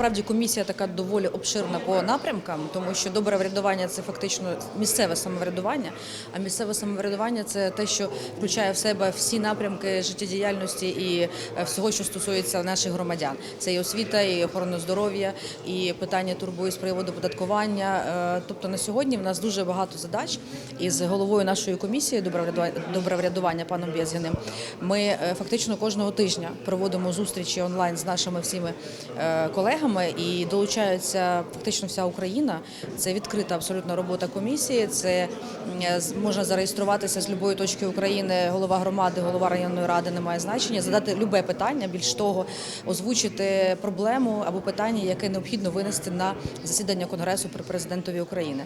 насправді комісія така доволі обширна по напрямкам, тому що добре врядування це фактично місцеве самоврядування. А місцеве самоврядування це те, що включає в себе всі напрямки життєдіяльності і е, всього, що стосується наших громадян. Це і освіта, і охорона здоров'я, і питання турбує з приводу податкування. Е, Тобто на сьогодні в нас дуже багато задач. І з головою нашої комісії доброврядування паном Безгіним ми е, фактично кожного тижня проводимо зустрічі онлайн з нашими всіми е, колегами і долучається фактично вся Україна. Це відкрита абсолютно робота комісії. Це можна зареєструватися з будь-якої точки України. Голова громади, голова районної ради не має значення. Задати любе питання, більш того, озвучити проблему або питання, яке необхідно винести на засідання конгресу при президентові України.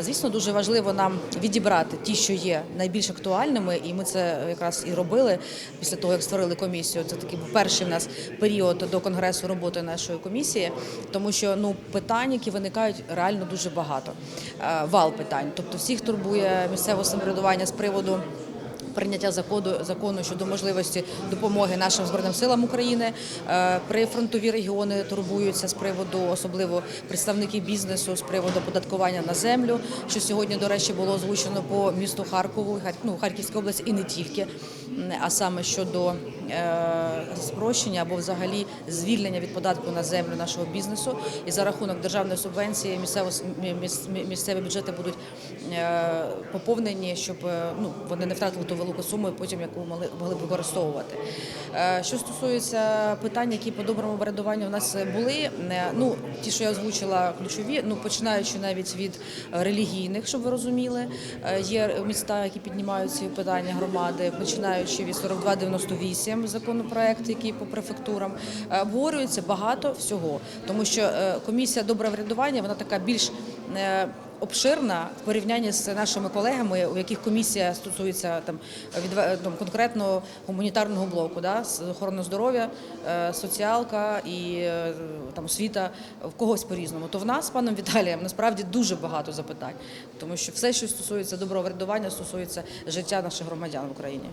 Звісно, дуже важливо нам відібрати ті, що є найбільш актуальними, і ми це якраз і робили після того, як створили комісію. Це такий перший в нас період до конгресу роботи нашої комісії, тому що ну питань, які виникають, реально дуже багато. Е, Вал питань, тобто всіх турбує місцеве самоврядування з приводу. Прийняття закону закону щодо можливості допомоги нашим збройним силам України Е, прифронтові регіони турбуються з приводу, особливо представники бізнесу, з приводу податкування на землю, що сьогодні, до речі, було озвучено по місту Харкову, Хар- ну, Харківській області, і не тільки, а саме щодо е, спрощення або взагалі звільнення від податку на землю нашого бізнесу. І за рахунок державної субвенції місцеві бюджети будуть е, поповнені, щоб е, ну вони не втратили ту велику суму, потім яку могли могли б використовувати. Е, Що стосується питань, які по доброму врядуванню у нас були, е, ну ті, що я озвучила, ключові, ну починаючи навіть від е, релігійних, щоб ви розуміли, Е, є міста, які піднімають ці питання громади, починаючи від 4298 законопроект, який по префектурам Е, обговорюється багато всього, тому що е, комісія добре врядування вона така більш е, обширна в порівнянні з нашими колегами, у яких комісія стосується там від там, конкретно гуманітарного блоку, да, з охорони здоров'я, е, соціалка і е, там освіта в когось по-різному. То в нас паном Віталієм насправді дуже багато запитань, тому що все, що стосується доброго врядування, стосується життя наших громадян в Україні.